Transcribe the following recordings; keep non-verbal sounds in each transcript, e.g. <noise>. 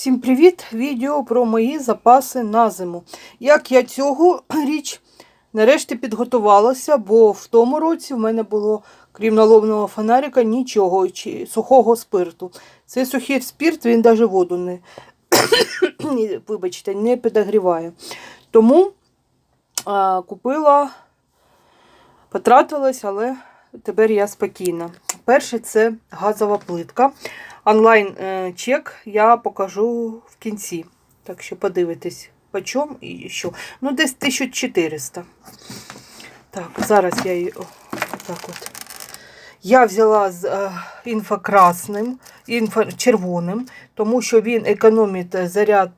Всім привіт! Відео про мої запаси на зиму. Як я цього <clears throat> річ нарешті підготувалася, бо в тому році в мене було, крім налобного фонарика, нічого чи сухого спирту. Цей сухий спирт, він навіть воду не, <clears throat> вибачте, не підогріває. Тому а, купила, потратилась, але тепер я спокійна. Перше це газова плитка. Онлайн е, я покажу в кінці. Так що подивитесь, по чому і що. Ну, десь 1400. Так, зараз я її так от. Я взяла з е, інфокрасним, інфо, червоним, тому що він економить е, заряд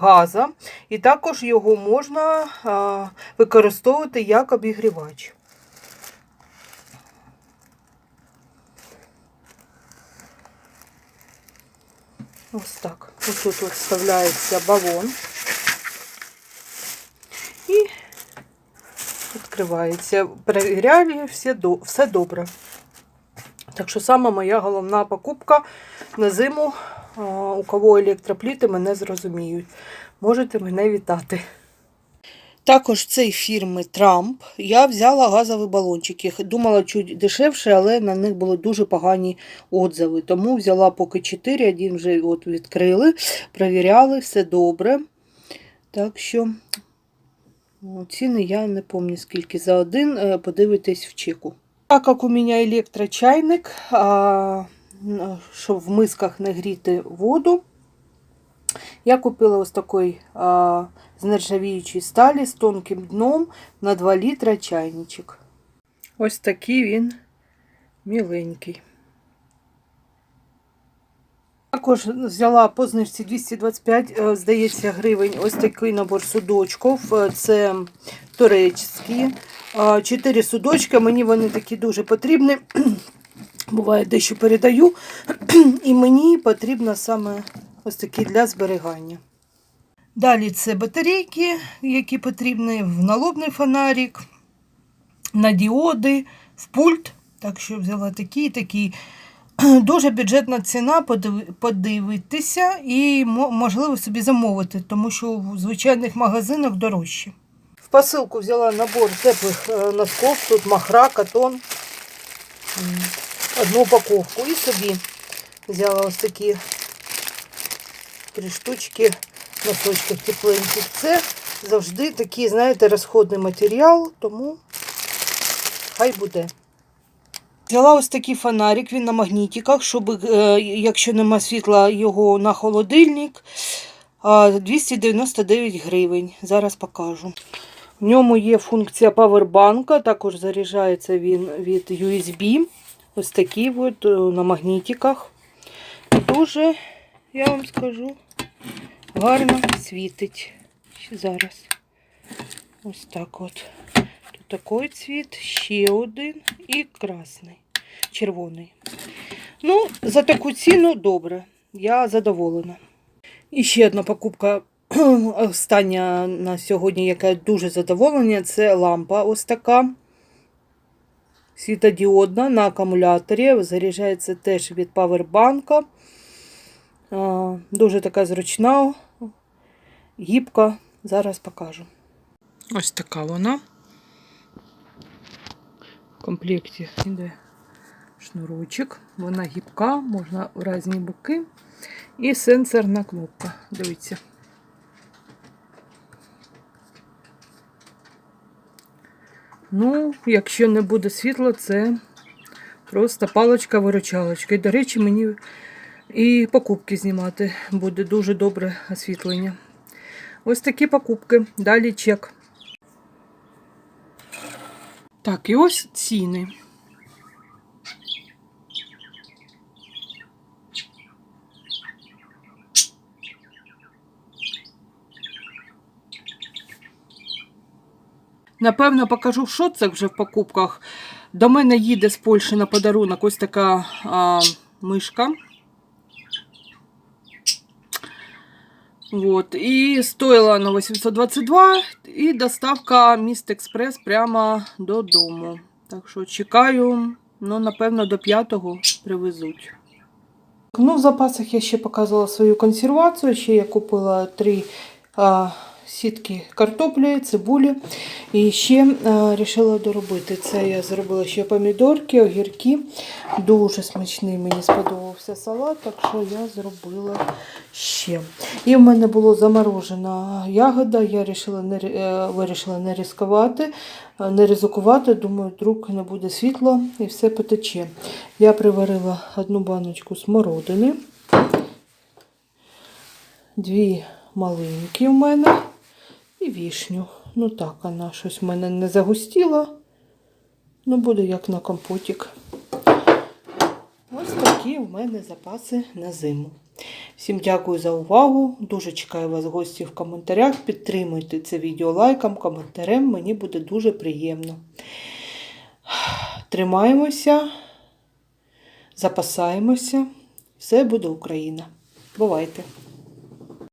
газу, і також його можна використовувати як обігрівач. Ось так. Ось тут от вставляється балон і відкривається. До- все добре. Так що саме моя головна покупка на зиму. У кого електропліти мене зрозуміють. Можете мене вітати. Також цієї фірми Трамп я взяла газові балончики. Думала чуть дешевше, але на них були дуже погані отзиви. Тому взяла поки 4, один вже от відкрили, перевіряли, все добре. Так що ціни я не пам'ятаю скільки за один, е, подивитесь в чеку. Так як у мене електрочайник, а, щоб в мисках не гріти воду, я купила ось такий а, з нержавіючої сталі з тонким дном на 2 літра чайничок. Ось такий він міленький. Також взяла по знижці 225, е, здається, гривень. Ось такий набор судочків. Е, Це турецькі. Е, Чотири судочка. Мені вони такі дуже потрібні. <clears throat> Буває, дещо передаю. <clears throat> І мені потрібно саме ось такі для зберігання. Далі це батарейки, які потрібні в налобний фонарик, на діоди, в пульт. Так що взяла такі і такі. <clears throat> Дуже бюджетна ціна, подивитися і можливо собі замовити, тому що в звичайних магазинах дорожче. В посилку взяла набор теплих е, носков, тут махра, катон, одну упаковку і собі взяла ось такі три штучки носочків тепленьких. Це завжди такий, знаєте, розходний матеріал, тому хай буде. Взяла ось такий фонарик, він на магнітиках, щоб, е, якщо нема світла, його на холодильник. 299 гривень. Зараз покажу. В ньому є функція павербанка, також заряджається він від USB. Ось такий от, е, на магнітиках. Дуже, я вам скажу, гарно світить. Зараз. Ось так от. Тут такий цвіт, ще один і красний, червоний. Ну, за таку ціну добре. Я задоволена. І ще одна покупка. <clears throat> Остання на сьогодні, яка дуже задоволення, це лампа ось така. Світодіодна на акумуляторі. Заряджається теж від павербанка. Дуже така зручна, гібка. Зараз покажу. Ось така вона. В комплекті йде шнурочок. Вона гібка, можна в різні боки. І сенсорна кнопка. Дивіться. Ну, якщо не буде світла, це просто паличка-виручалочка. І, до речі, мені і покупки знімати буде дуже добре освітлення. Ось такі покупки. Далі чек. Так, і ось ціни. Напевно, покажу, що це вже в покупках. До мене їде з Польщі на подарунок ось така а, мишка. Вот. І стоїла на 822 і доставка Міст Експрес прямо додому. Так що чекаю, ну, напевно, до 5-го привезуть. Ну, в запасах я ще показувала свою консервацію. Ще я купила три а, сітки картоплі, цибулі. І ще вирішила доробити. Це я зробила ще помідорки, огірки. Дуже смачний мені сподобався салат, так що я зробила ще. І в мене було заморожена ягода. Я вирішила не, е, вирішила не ризикувати, е, не ризикувати. Думаю, вдруг не буде світло і все потече. Я приварила одну баночку смородини, дві малинки у мене і вішню. Ну так, вона щось в мене не загустіла. Ну, буде як на компотик. Ось такі у мене запаси на зиму. Всім дякую за увагу. Дуже чекаю вас гості в коментарях. Підтримуйте це відео лайком, коментарем. Мені буде дуже приємно. Тримаємося, запасаємося. Все буде Україна. Бувайте!